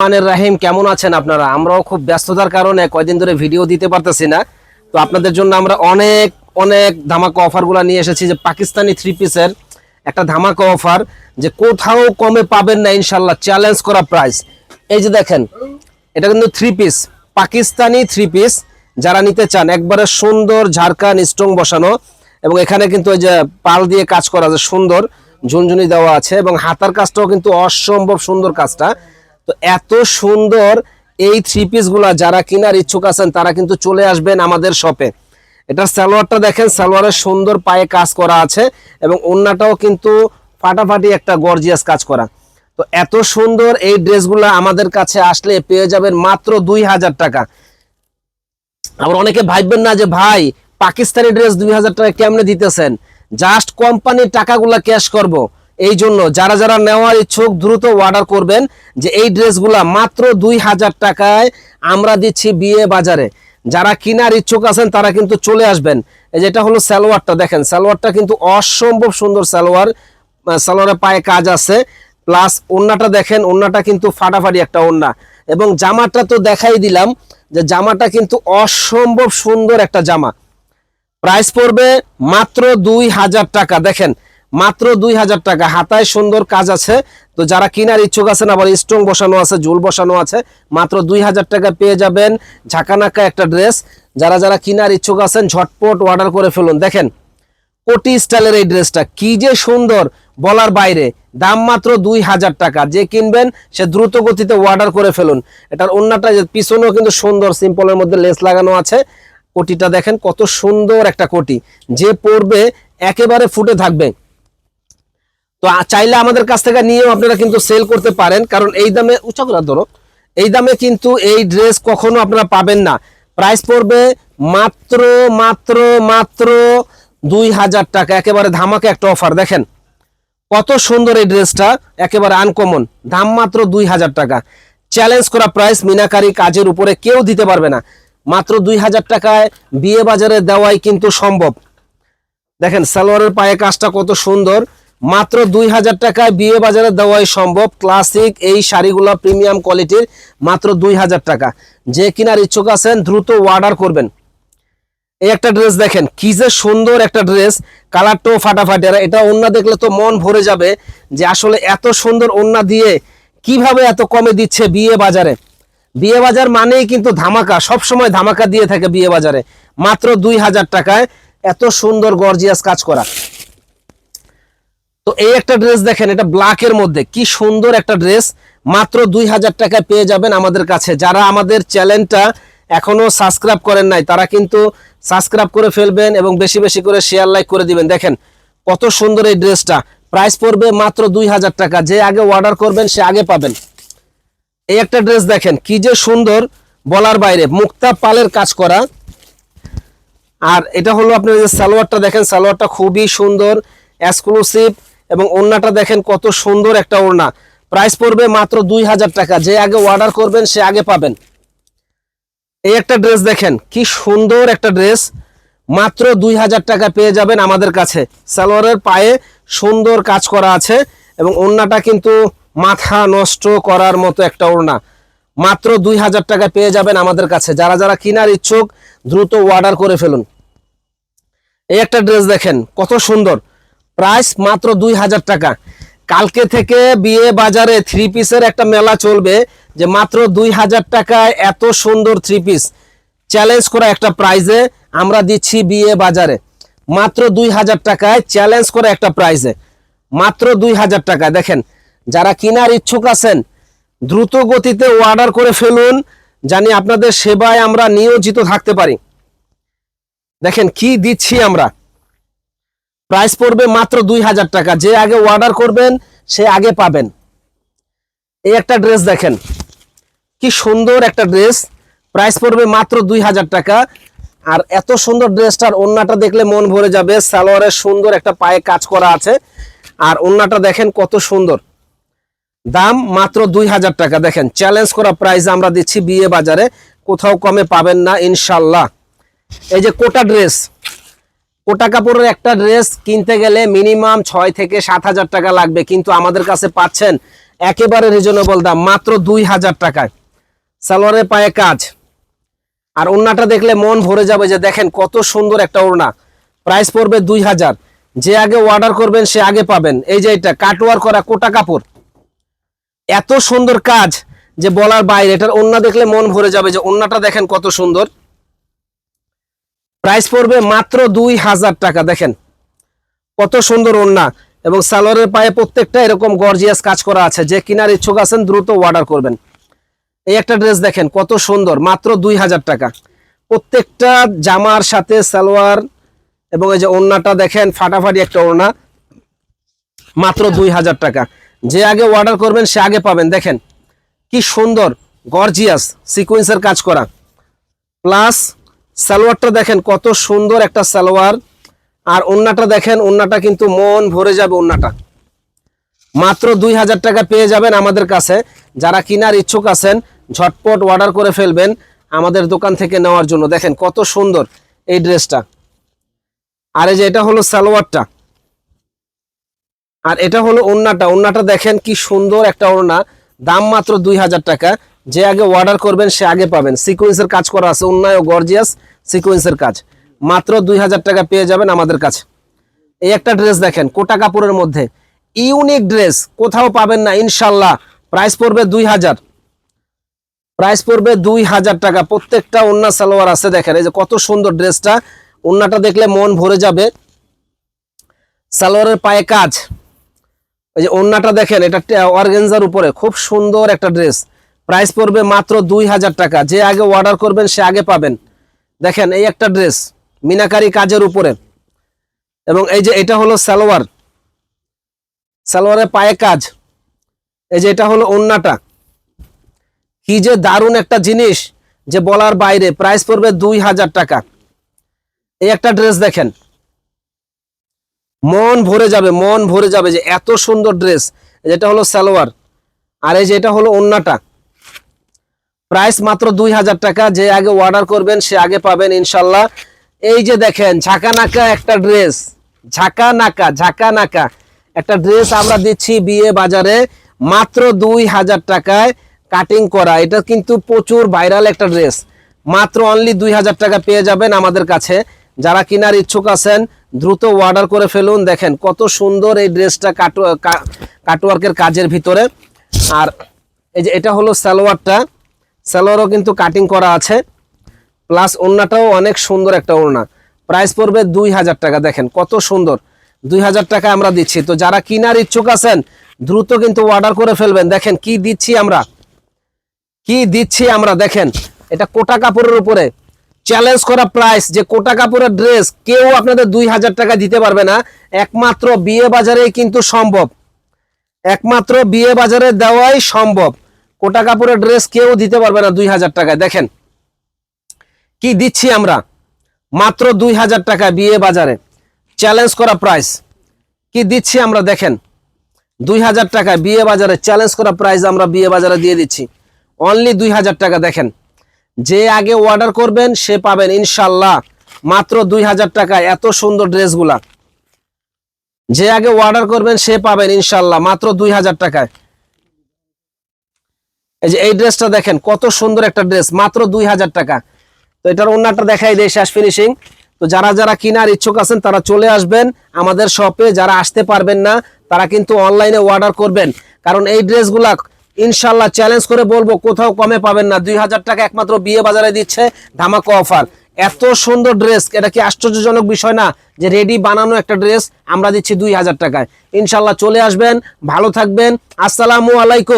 রহমানের রাহিম, কেমন আছেন আপনারা? আমরাও খুব ব্যস্ততার কারণে কয়দিন ধরে ভিডিও দিতে পারতেছি না। তো আপনাদের জন্য আমরা অনেক অনেক ধামাকা অফারগুলো নিয়ে এসেছি যে পাকিস্তানি থ্রি পিসের একটা ধামাকা অফার যে কোথাও কমে পাবেন না ইনশাল্লাহ চ্যালেঞ্জ করা প্রাইস এই যে দেখেন, এটা কিন্তু three piece Pakistani three piece যারা নিতে চান, একবারে সুন্দর ঝাড়খান স্ট্রং বসানো এবং এখানে কিন্তু ওই যে পাল দিয়ে কাজ করা যে সুন্দর ঝুনঝুনি দেওয়া আছে এবং হাতার কাজটাও কিন্তু অসম্ভব সুন্দর কাজটা। তো এত সুন্দর এই থ্রি পিসগুলা যারা কেনার ইচ্ছুক আছেন, তারা কিন্তু চলে আসবেন আমাদের শপে এটা সালোয়ারটা দেখেন, সালোয়ারের সুন্দর পায়ে কাজ করা আছে এবং ওন্নাটাও কিন্তু ফাটাফাটি একটা গর্জিয়াস কাজ করা। তো এত সুন্দর এই ড্রেসগুলো আমাদের কাছে আসলে পেয়ে যাবেন মাত্র দুই হাজার টাকা। আবার অনেকে ভাববেন না যে, ভাই, পাকিস্তানি ড্রেস দুই হাজার টাকা কেমনে দিতেছেন? জাস্ট কোম্পানির টাকাগুলা ক্যাশ করব। এই জন্য যারা যারা নেওয়ার ইচ্ছুক দ্রুত অর্ডার করবেন যে এই ড্রেসগুলা মাত্র দুই হাজার টাকায় আমরা দিচ্ছি বিয়ে বাজারে। যারা কেনার ইচ্ছুক আছেন তারা কিন্তু চলে আসবেন। যেটা হলো সালোয়ারটা দেখেন সালোয়ারটা কিন্তু অসম্ভব সুন্দর সালোয়ার আহ, সালোয়ারের পায়ে কাজ আছে। প্লাস ওন্নাটা দেখেন ওন্নাটা কিন্তু ফাটাফাটি একটা ওন্না। এবং জামাটা তো দেখাই দিলাম যে জামাটা কিন্তু অসম্ভব সুন্দর একটা জামা। প্রাইস পড়বে মাত্র দুই হাজার টাকা। দেখেন মাত্র দুই হাজার টাকা। হাতায় সুন্দর কাজ আছে। তো যারা কেনার ইচ্ছুক আছেন, আবার স্ট্রং বসানো আছে ঝুল বসানো আছে, মাত্র দুই হাজার টাকা পেয়ে যাবেন ঝাঁকানাকা একটা ড্রেস। যারা যারা কেনার ইচ্ছুক আছেন, ঝটপট অর্ডার করে ফেলুন। দেখেন, কোটি স্টাইলের এই ড্রেসটা কি যে সুন্দর বলার বাইরে। দাম মাত্র দুই হাজার টাকা। যে কিনবেন, সে দ্রুত গতিতে অর্ডার করে ফেলুন। এটার অন্যটা পিছনেও কিন্তু সুন্দর সিম্পলের মধ্যে লেস লাগানো আছে। কোটিটা দেখেন, কত সুন্দর একটা কোটি। যে পরবে, একেবারে ফুটে থাকবে। তো চাইলে আমাদের কাছ থেকে নিয়েও আপনারা কিন্তু সেল করতে পারেন, কারণ এই দামে উঁচা করে ধরো, এই দামে কিন্তু এই ড্রেস কখনো আপনারা পাবেন না। প্রাইস পড়বে মাত্র মাত্র মাত্র দুই হাজার টাকা, একেবারে ধামাকে একটা অফার দেখেন। কত সুন্দর এই ড্রেসটা একেবারে আনকমন দাম মাত্র দুই হাজার টাকা। চ্যালেঞ্জ করা প্রাইস মিনাকারি কাজের উপরে কেউ দিতে পারবে না। মাত্র দুই হাজার টাকায় বিয়ে বাজারে দেওয়াই কিন্তু সম্ভব। দেখেন, সালোয়ারের পায়ে কাজটা কত সুন্দর। মাত্র দুই হাজার টাকায় বিয়ে বাজারে দেওয়াই সম্ভব। ক্লাসিক এই শাড়িগুলো প্রিমিয়াম কোয়ালিটির মাত্র দুই হাজার টাকা। যে কিনার ইচ্ছুক আছেন দ্রুত অর্ডার করবেন। এই একটা ড্রেস দেখেন, কি যে সুন্দর একটা ড্রেস কালারটাও ফাটাফাটি। আর এটা ওন্না দেখলে তো মন ভরে যাবে যে আসলে এত সুন্দর ওন্না দিয়ে কীভাবে এত কমে দিচ্ছে বিয়ে বাজারে। বিয়ে বাজার মানেই কিন্তু ধামাকা সব সময় ধামাকা দিয়ে থাকে বিয়ে বাজারে। মাত্র দুই হাজার টাকায় এত সুন্দর, গর্জিয়াস কাজ করা। তো এই একটা ড্রেস দেখেন, এটা ব্ল্যাকের মধ্যে। কি সুন্দর একটা ড্রেস মাত্র দুই হাজার টাকায় পেয়ে যাবেন আমাদের কাছে। যারা আমাদের চ্যানেলটা এখনও সাবস্ক্রাইব করেন নাই, তারা কিন্তু সাবস্ক্রাইব করে ফেলবেন এবং বেশি বেশি করে শেয়ার লাইক করে দিবেন। দেখেন, কত সুন্দর এই ড্রেসটা প্রাইস পড়বে মাত্র দুই হাজার টাকা। যে আগে অর্ডার করবেন, সে আগে পাবেন। এই একটা ড্রেস দেখেন, কি যে সুন্দর বলার বাইরে। মুক্তা পালের কাজ করা। আর এটা হলো আপনার সালোয়ারটা দেখেন, সালোয়ারটা খুবই সুন্দর এক্সক্লুসিভ এবং ওড়নাটা দেখেন কত সুন্দর একটা ওড়না। প্রাইস পড়বে মাত্র দুই হাজার টাকা। যে আগে অর্ডার করবেন, সে আগে পাবেন। এই একটা ড্রেস দেখেন, কি সুন্দর একটা ড্রেস মাত্র দুই হাজার টাকা পেয়ে যাবেন আমাদের কাছে। সালোয়ারের পায়ে সুন্দর কাজ করা আছে এবং ওড়নাটা কিন্তু মাথা নষ্ট করার মতো একটা ওড়না। মাত্র দুই হাজার টাকা পেয়ে যাবেন আমাদের কাছে। যারা যারা কেনার ইচ্ছুক, দ্রুত অর্ডার করে ফেলুন। এই একটা ড্রেস দেখেন, কত সুন্দর। প্রাইস মাত্র দুই হাজার টাকা। কালকে থেকে বিয়ে বাজারে থ্রি পিসের একটা মেলা চলবে যে মাত্র দুই হাজার টাকায় এত সুন্দর থ্রি পিস চ্যালেঞ্জ করা একটা প্রাইজে আমরা দিচ্ছি বিয়ে বাজারে। মাত্র দুই হাজার টাকায় চ্যালেঞ্জ করা একটা প্রাইজে মাত্র দুই হাজার টাকা দেখেন, যারা কেনার ইচ্ছুক আছেন, দ্রুত গতিতে অর্ডার করে ফেলুন জানি আপনাদের সেবায় আমরা নিয়োজিত থাকতে পারি। দেখেন, কি দিচ্ছি আমরা? প্রাইস পড়বে মাত্র দুই হাজার টাকা। যে আগে অর্ডার করবেন, সে আগে পাবেন। এই একটা ড্রেস দেখেন। কি সুন্দর একটা ড্রেস প্রাইস পড়বে মাত্র দুই হাজার টাকা। আর এত সুন্দর ড্রেসটার ওন্নাটা দেখলে মন ভরে যাবে। সালোয়ারের সুন্দর একটা পায়ে কাজ করা আছে। আর ওন্নাটা দেখেন কত সুন্দর। দাম মাত্র দুই হাজার টাকা। দেখেন চ্যালেঞ্জ করা প্রাইস আমরা দিচ্ছি বিয়ে বাজারে। কোথাও কমে পাবেন না, ইনশাল্লাহ। এই যে কোটা ড্রেস কোটা কাপড়ের একটা ড্রেস কিনতে গেলে মিনিমাম ছয় থেকে সাত হাজার টাকা লাগবে, কিন্তু আমাদের কাছে পাচ্ছেন একেবারে রিজনেবল দাম, মাত্র দুই হাজার টাকায়। সালোয়ারের পায়ে কাজ। আর ওড়নাটা দেখলে মন ভরে যাবে যে দেখেন কত সুন্দর একটা ওড়না। প্রাইস পড়বে দুই হাজার। যে আগে অর্ডার করবেন, সে আগে পাবেন। এই যে এটা, কাটওয়ার করা কোটা কাপড়। এত সুন্দর কাজ যে বলার বাইরে, এটার ওড়না দেখলে মন ভরে যাবে যে ওড়নাটা দেখেন কত সুন্দর। প্রাইস পড়বে মাত্র দুই হাজার টাকা। দেখেন, কত সুন্দর ওড়না এবং সালোয়ারের পায়ে প্রত্যেকটা এরকম গর্জিয়াস কাজ করা আছে। যে কিনার ইচ্ছুক আছেন, দ্রুত অর্ডার করবেন। এই একটা ড্রেস দেখেন, কত সুন্দর, মাত্র দুই হাজার টাকা। প্রত্যেকটা জামার সাথে সালোয়ার এবং এই যে ওড়নাটা দেখেন, ফাটাফাটি একটা ওড়না, মাত্র দুই হাজার টাকা। যে আগে অর্ডার করবেন, সে আগে পাবেন। দেখেন, কি সুন্দর গর্জিয়াস সিকোয়েন্সের কাজ করা। প্লাস সালোয়ারটা দেখেন কত সুন্দর একটা সালোয়ার। আর ওন্নাটা দেখেন, ওন্নাটা কিন্তু মন ভরে যাবে ওন্নাটা। মাত্র দুই হাজার টাকা পেয়ে যাবেন আমাদের কাছে। যারা কিনার ইচ্ছুক আছেন, ঝটপট অর্ডার করে ফেলবেন আমাদের দোকান থেকে নেওয়ার জন্য। দেখেন কত সুন্দর এই ড্রেসটা। আর এই যে এটা হলো সালোয়ারটা। আর এটা হলো ওন্নাটা। ওন্নাটা দেখেন কি সুন্দর একটা ওড়না। দাম মাত্র দুই হাজার টাকা। যে আগে অর্ডার করবেন, সে আগে পাবেন। সিকোয়েন্সের কাজ করা আছে ও গর্জিয়াস সিকোয়েন্সের কাজ। মাত্র দুই হাজার টাকা পেয়ে যাবেন আমাদের কাছে। এই একটা ড্রেস দেখেন, কোটা কাপড়ের মধ্যে। ইউনিক ড্রেস কোথাও পাবেন না, ইনশাল্লাহ। প্রাইস পড়বে দুই হাজার। প্রাইস পড়বে দুই হাজার টাকা। প্রত্যেকটা ওন্না সালোয়ার আছে, দেখেন। এই যে কত সুন্দর ড্রেসটা ওন্নাটা দেখলে মন ভরে যাবে। সালোয়ারের পায়ে কাজ। এই যে ওন্নাটা দেখেন, এটা অর্গেনজার উপরে। খুব সুন্দর একটা ড্রেস প্রাইস পড়বে মাত্র দুই হাজার টাকা। যে আগে অর্ডার করবেন, সে আগে পাবেন। দেখেন, এই একটা ড্রেস মিনাকারি কাজের উপরে। এবং এই যে এটা হলো সালোয়ার। সালোয়ারের পায়ে কাজ। এই যে এটা হলো ওন্নাটা। কি যে দারুণ একটা জিনিস যে বলার বাইরে। প্রাইস পড়বে দুই হাজার টাকা। এই একটা ড্রেস দেখেন। মন ভরে যাবে, মন ভরে যাবে যে এত সুন্দর ড্রেস যেটা হলো সালোয়ার। আর এই যে এটা হলো ওন্নাটা। প্রাইস মাত্র দুই হাজার টাকা। যে আগে অর্ডার করবেন, সে আগে পাবেন ইনশাল্লাহ। এই যে দেখেন, ঝাঁকা নাকা একটা ড্রেস ঝাঁকা নাকা ঝাঁকা নাকা। একটা ড্রেস আমরা দিচ্ছি বিয়ে বাজারে মাত্র দুই হাজার টাকায় কাটিং করা। এটা কিন্তু প্রচুর ভাইরাল একটা ড্রেস মাত্র অনলি দুই হাজার টাকা পেয়ে যাবেন আমাদের কাছে। যারা কেনার ইচ্ছুক আছেন, দ্রুত অর্ডার করে ফেলুন। দেখেন, কত সুন্দর এই ড্রেসটা কাটওয়ার্কের কাজের ভিতরে। আর এই যে এটা হলো সালোয়ারটা। সালোয়ারও কিন্তু কাটিং করা আছে। প্লাস ওড়নাটাও অনেক সুন্দর একটা ওড়না। প্রাইস পড়বে দুই হাজার টাকা, দেখেন কত সুন্দর। দুই হাজার টাকা আমরা দিচ্ছি। তো যারা কিনার ইচ্ছুক আছেন, দ্রুত কিন্তু অর্ডার করে ফেলবেন। দেখেন কি দিচ্ছি আমরা? কি দিচ্ছি আমরা? দেখেন, এটা কোটা কাপড়ের উপরে। চ্যালেঞ্জ করা প্রাইস যে কোটা কাপড়ের ড্রেস কেউ আপনাদের দুই হাজার টাকা দিতে পারবে না। একমাত্র বিয়ে বাজারেই কিন্তু সম্ভব। একমাত্র বিয়ে বাজারে দেওয়াই সম্ভব। কোটা কাপড়ের ড্রেস কেউ দিতে পারবে না দুই হাজার টাকায়। দেখেন, কি দিচ্ছি আমরা? মাত্র দুই হাজার টাকা বিয়ে বাজারে। চ্যালেঞ্জ করা প্রাইস কি দিচ্ছি আমরা? দেখেন, দুই হাজার টাকা বিয়ে বাজারে চ্যালেঞ্জ করা প্রাইস আমরা বিয়ে বাজারে দিয়ে দিচ্ছি। অনলি দুই হাজার টাকা, দেখেন। যে আগে অর্ডার করবেন, সে পাবেন ইনশাল্লাহ মাত্র দুই হাজার টাকায় এত সুন্দর ড্রেসগুলা। যে আগে অর্ডার করবেন, সে পাবেন ইনশাল্লাহ মাত্র দুই হাজার টাকায়। এই যে এই ড্রেসটা দেখেন, কত সুন্দর একটা ড্রেস, মাত্র দুই হাজার টাকা। তো এটার অন্যটা দেখাই দেয় শেষ ফিনিশিং তো যারা যারা কেনার ইচ্ছুক আছেন, তারা চলে আসবেন আমাদের শপে যারা আসতে পারবেন না, তারা কিন্তু অনলাইনে অর্ডার করবেন। কারণ এই ড্রেসগুলা ইনশাল্লাহ চ্যালেঞ্জ করে বলব, কোথাও কমে পাবেন না। দুই হাজার টাকা একমাত্র বিয়ে বাজারে দিচ্ছে ধামাকা অফার এত সুন্দর ড্রেস, এটা কি আশ্চর্যজনক বিষয় না যে রেডি বানানো একটা ড্রেস আমরা দিচ্ছি দুই হাজার টাকায়। ইনশাল্লাহ চলে আসবেন, ভালো থাকবেন। আসসালামু আলাইকুম।